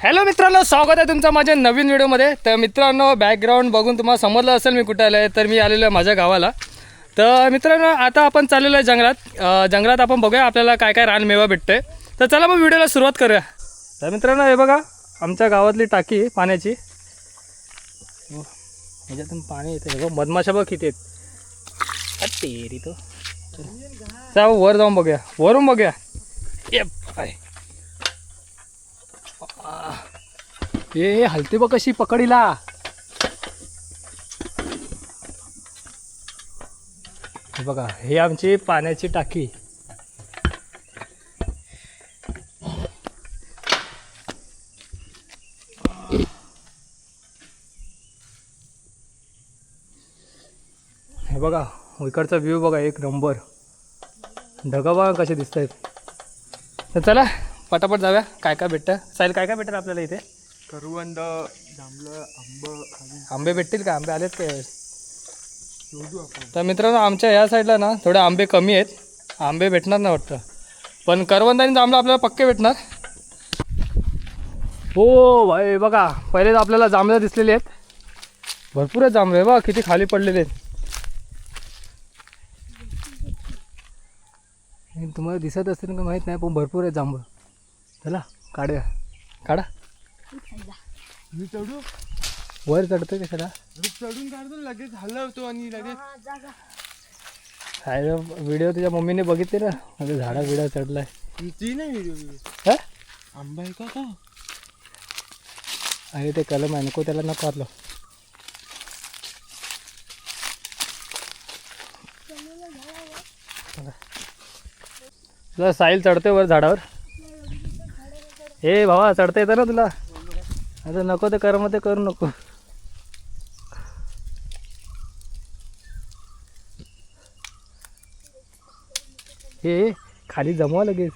Hello मित्रांनो स्वागत आहे तुमचं माझ्या नवीन व्हिडिओमध्ये. तर मित्रांनो बॅकग्राऊंड बघून तुम्हाला समजलं असेल मी कुठे आलं आहे तर मी आलेलो आहे माझ्या गावाला. तर मित्रांनो आता आपण चाललेलो आहे जंगलात. जंगलात आपण बघूया आपल्याला काय काय रानमेवा भेटतंय. तर चला मग व्हिडिओला सुरुवात करूया. तर मित्रांनो हे बघा आमच्या गावातली टाकी पाण्याची. म्हणजे ह्याच्यातून पाणी येते हे बघ मधमाशा बघ किती आहेत. आ, तो. चला वर जाऊन बघूया. वरून बघूया. ये बाय. ए हलते बघ कशी पकडीला. हे बघा हे आमची पाण्याची टाकी. हे बघा इकडचा व्ह्यू बघा एक नंबर ढगा बघा कसे दिसत आहेत तर चला पटापट जाऊया काय काय भेटतं? साईल काय काय भेटेल आपल्याला इथे? करवंद जांभळं आंब आंबे भेटतील का? आंबे आलेत काय शोधू आपण. तर मित्रांनो आमच्या या साईडला ना थोडे आंबे कमी आहेत. आंबे भेटणार नाही वाटतं. पण करवंद आणि जांभळं आपल्याला पक्के भेटणार. हो भाई बघा पहिले तर आपल्याला जांभळं दिसलेले आहेत. भरपूर आहेत जांभळे. बघा किती खाली पडलेले आहेत. तुम्हाला दिसत असतील का माहीत नाही पण भरपूर आहेत जांभळं. चला काढूया. काढा. मी चढू? वर चढतोय कशाला? चढून काढतो लगेच हलवतो आणि लगेच काय व्हिडिओ तुझ्या मम्मीने बघितले ना? म्हणजे झाडा बिडा चढलाय. ती नाही व्हिडिओ हा? आंबा आहे का तो? अरे ते कलम आहे नको त्याला नको हातलं तुला साईल चढते वर झाडावर. हे भावा चढता येतं ना तुला? आता नको ते कर्म मग ते करू नको. हे खाली जमवा लगेच.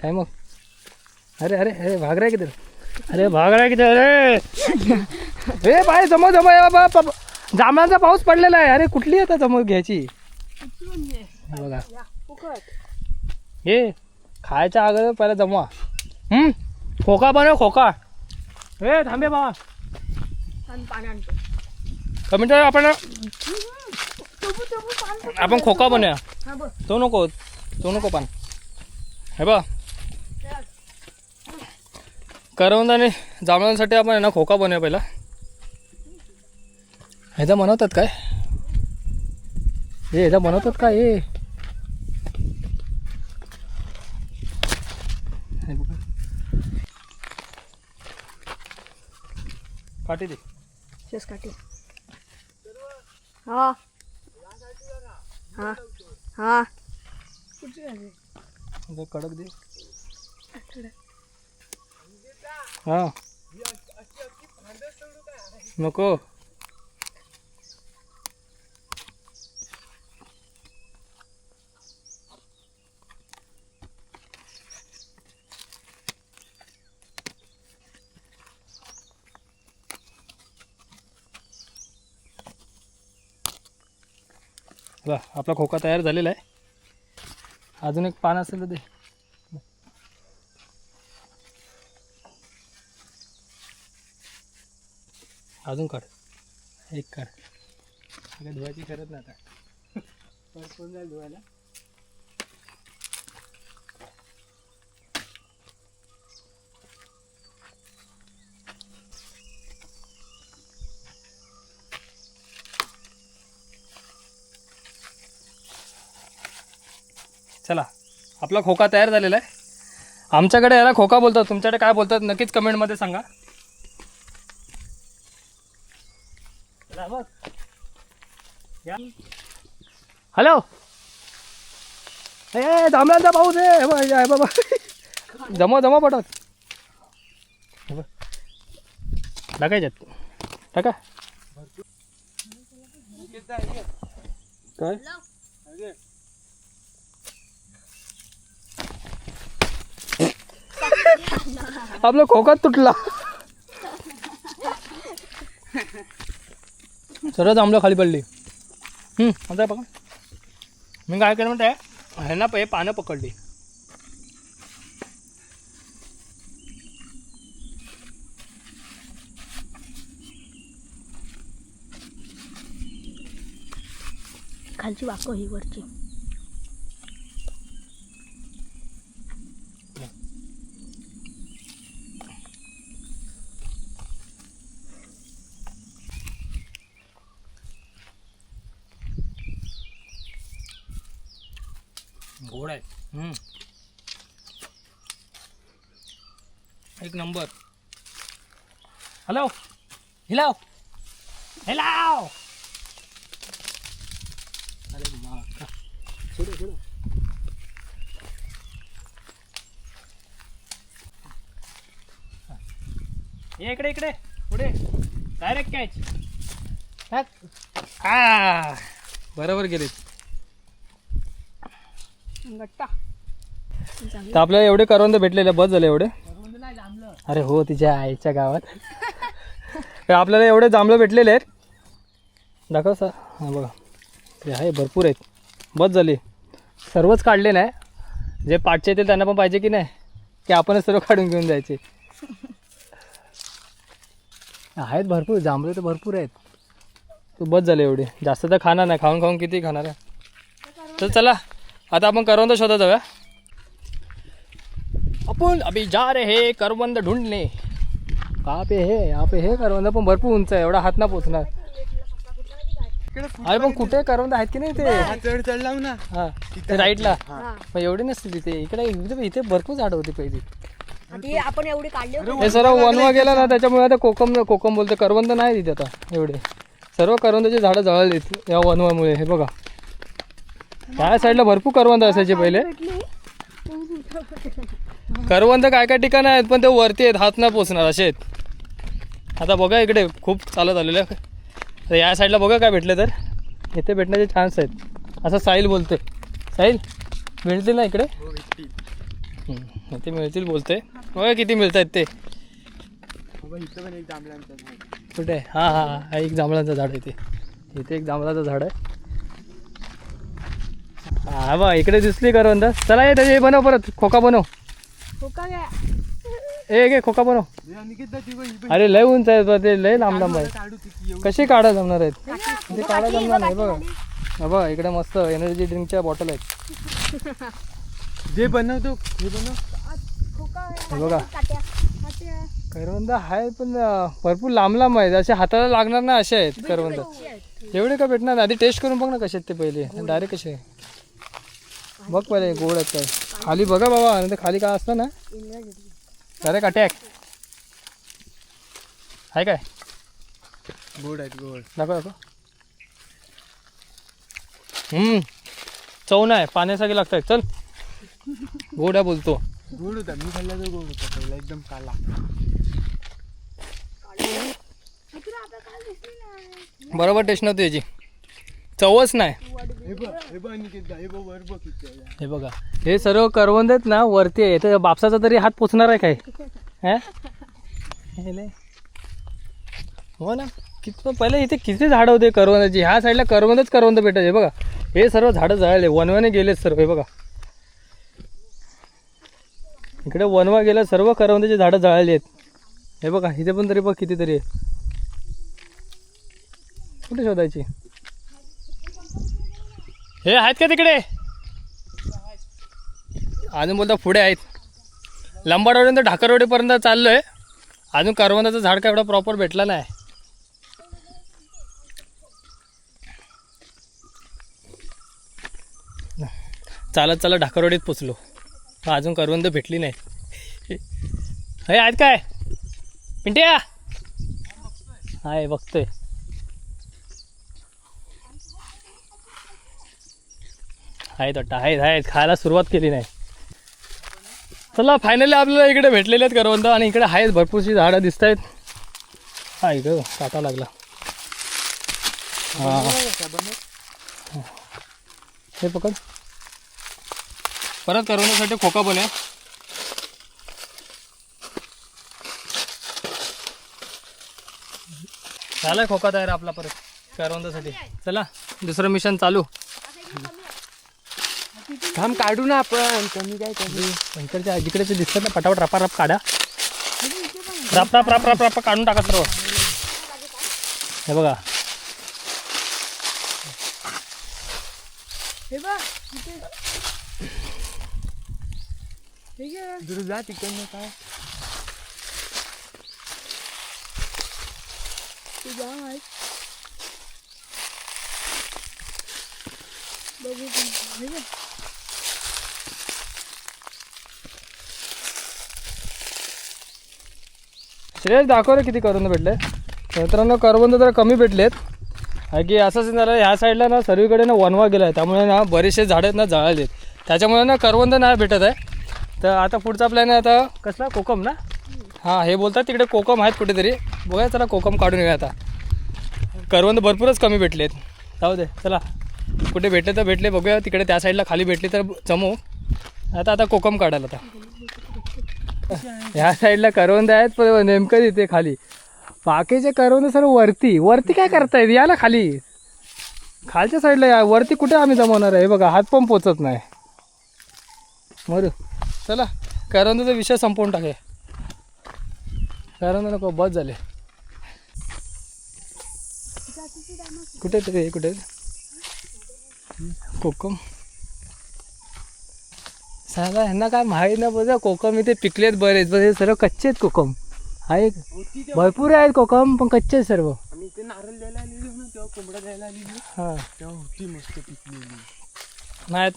काय मग? अरे अरे अरे भाग रहा है अरे भाग किती अरे. ए बाय जमव जमव. ए बाबा जांभळाचा पाऊस पडलेला आहे. अरे कुठली आता जमव घ्यायची? हे बघा. हे खायच्या अगोदर पहिला जमवा. हम्म? खोका बनव खोका. ए थांबे बाबा. कमी आपण आपण खोका बनवूया. तो नको तो नको पण हे बघ. करवंद आणि जांभळांसाठी आपण आहे ना खोका बनवूया पहिला. ह्याचा बनवतात काय? हे ह्याचा बनवतात काय हे. काठी दे. शेस काठी. हा. हा. हा. कडक दे. हा. नको. वा आपला खोका तयार झालेला आहे. अजून एक पान असेल तर दे. अजून काढ. एक काढ. काय धुवायची गरज नाही आता. परत कोण जाईल धुवायला? चला आपला खोका तयार झालेला आहे. आमच्याकडे याला खोका बोलतात. तुमच्याकडे काय बोलतात नक्कीच कमेंटमध्ये सांगा चला बघ. या. हॅलो. ए दामल्यांचा पाऊस आहे बाबा जमा जमा पटत. टाकायच्यात. टाका. काय? आपला खोकात तुटला. सरळ जांभळं खाली पडली. आता बघा. मी काय केलं म्हणते ह्यांना हे पानं पकडली. खालची वाको ही वरची. गोड आहे. एक नंबर. हॅलो? हिलाव हिलाव अरे मा सोडू सोडू ये इकडे इकडे. पुढे. डायरेक्ट कॅच टाक बरोबर गेले. गट्टा तर आपल्याला एवढे करवंद भेटलेले बस झाले एवढे? अरे हो तिच्या आईच्या गावात. आपल्याला एवढे जांभळं भेटलेले आहेत. दाखव सर हां बघा. ते आहे भरपूर आहेत. बस झाली. सर्वच काढले नाही. जे पाठचे येतील त्यांना पण पाहिजे की नाही? की आपणच सर्व काढून घेऊन जायचे. आहेत भरपूर जांभळे तर भरपूर आहेत. तू बस झाले एवढे. जास्त तर खाणार नाही. खाऊन खाऊन किती खाणार आहे? तर चला. आता आपण करवंद शोधत जाऊया. अपन अभी जा रहे हैं करवंद ढूंढने. कहाँ पे है यहाँ पे है करवंद पण भरपूर उंच आहे एवढा हात ना पोचणार. अरे पण कुठे करवंद आहेत की नाही ते? चढ ना. हा राईटला हा. पण एवढी नसते तिथे. इकडे इथे भरपूर झाडं होती पहिली. आपण एवढी काढली होती. हे सर्व वनवा गेला. ना त्याच्यामुळे आता कोकम कोकम बोलते करवंद नाही तिथे आता एवढे. सर्व करवंदाची झाडं जळालीत या वनवामुळे हे बघा. त्या साईडला भरपूर करवंद असायचे पहिले. करवंद काय काय ठिकाण आहेत पण ते वरती आहेत हात ना पोचणार असे आहेत. आता बघा इकडे खूप चालत आलेलं आहे. तर या साईडला बघा काय भेटलं तर. इथे भेटण्याचे चान्स आहेत. असं साहिल बोलते साहिल मिळतील ना इकडे? हो इथे मिळतील बोलते बघा किती मिळत आहेत ते. कुठे आहे? हा हा हा. एक जांभळाचं झाड आहे इथे इथे एक जांभळाचं झाड आहे. हा बा इकडे दिसली करवंद चला ये त्याचे बनव परत. खोका बनव. हो का काय ए घे खोका बनव. हे ही. अरे लय उंच आहे बा ते लय लांब लांब आहे. कशी काढा जमणार आहेत? ते काढा जमणार नाही बघा. हा बघा इकडे मस्त एनर्जी ड्रिंकच्या बॉटल आहेत. जे बनवतो हे बनव. हे बघा. करवंद आहे पण भरपूर लांब लांब आहेत. असे हाताला लागणार ना असे आहेत करवंद. एवढे का भेटणार? आधी टेस्ट करून बघ ना कसे आहेत ते पहिले. डायरेक्ट कसे? बघ पहिले गोड आहेत काय खाली बघा बाबा आणि खाली काय असतं ना? डायरेक्ट अटॅक आहे काय? गोड आहेत गोड. दाखव दाखव हम्म. चव नाही पाण्यासारखे लागत चल. गोड्या बोलतो. गोड होता मी खाल्ला तो गोड होता पहिला एकदम काला. बरोबर टेस्ट नव्हती याची. चवच नाही. हे बघ हे हे. हे हे सर्व करवंद आहेत ना वरती आहे. तर बापसाचा तरी हात पोचणार आहे काय? हे? हे लय. हो ना किती पहिले इथे किती झाडं होते करवंदाची? ह्या साईडला करवंदच करवंद भेटायचे बघा. हे सर्व झाडं जळाले वनवाने गेलेत सर्व हे बघा. इकडे वनवा गेला सर्व करवंदाची झाडं जळाली आहेत. हे बघा इथे पण तरी बघ कितीतरी आहे कुठे शोधायची? हे आहेत का तिकडे? अजून बोलता पुढे आहेत. लंबाडवरून तर ढाकरवाडीपर्यंत चाललो आहे अजून करवंदाचं झाड काय एवढा प्रॉपर भेटला नाही. चालत चालत ढाकरवाडीत पोचलो. अजून करवंद भेटली नाही. हे आहेत काय? पिंट्या? आहे बघतोय. आहेत वाटतं आहेत आहेत खायला सुरुवात केली नाही. चला फायनली आपल्याला इकडे भेटलेले आहेत करवंद आणि इकडे आहेत भरपूरशी झाडं दिसत आहेत हा इकडं काटा लागला. हे. पकड. परत करवण्यासाठी खोका पण आहे. झालाय खोका तयार आपला परत करवंदासाठी. चला दुसरं मिशन चालू. थांब काढू ना आपण कमी काय कमी इकडच्या जिकडे दिसतात ना पटापट रपा रप काढा रप रप रप रप रप काढून टाका सर्व हे बघा हे बघ. हे. दुरू जा तिकडनं काय तू जा माहीत. बघू. हे. श्रेयस दाखव रे किती करवंद भेटले. मित्रांनो करवंद जरा कमी भेटलेत. की असंच झालं ह्या साईडला ना सर्वीकडे ना वनवा गेला आहे त्यामुळे ना बरेचसे झाडं आहेत ना आहेत त्याच्यामुळे ना करवंद नाही भेटत आहे. तर आता पुढचा प्लॅन आहे आता कसला? कोकम ना? हां हे बोलतात तिकडे कोकम आहेत कुठेतरी. बघा चला कोकम काढून येऊया आता. करवंद भरपूरच कमी भेटलेत. जाऊ दे चला. कुठे भेटले तर भेटले बघूया. तिकडे त्या साईडला खाली भेटली तर जमू. आता आता कोकम काढायला आता. ह्या साईडला करवंद आहेत पण नेमकं तिथे खाली. बाकीचे करवंद सर्व वरती. वरती काय करतायत? या ना खाली. खालच्या साईडला या. वरती कुठे आम्ही जमवणार आहे? बघा हात पण पोचत नाही. मरू. चला करवंदाचा विषय संपवून टाके करवंद नको बस झाले. कुठे तरी कुठे कोकम. सांगा ह्यांना काय माहीत नाही बघा कोकम इथे पिकलेत बरेच. पण हे सर्व कच्चे आहेत कोकम. आहेत भरपूर आहेत कोकम पण कच्चे आहेत सर्व. इथे नारळ द्यायला आलेलो ना तेव्हा कोंबडा द्यायला आलेली हां. तेव्हा होती मस्त पिकलेली नाहीत.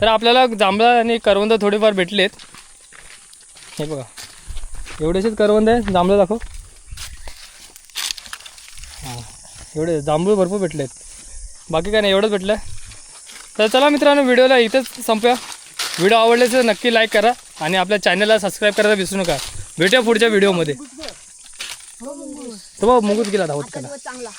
तर आपल्याला जांभळा आणि करवंद थोडेफार भेटलेत. हे बघा. एवढेसेच करवंद आहे जांभळं दाखव. हां एवढे जांभूळ भरपूर भेटलेत. बाकी काय नाही एवढंच भेटलं तर चला मित्रांनो व्हिडिओला इथंच संपूया. व्हिडिओ आवडले तर नक्की लाईक करा आणि आपल्या चॅनलला सबस्क्राईब करायला विसरू नका. भेटूया पुढच्या व्हिडिओमध्ये. तो बघ मुंगूस गेला धावत करा चांगला.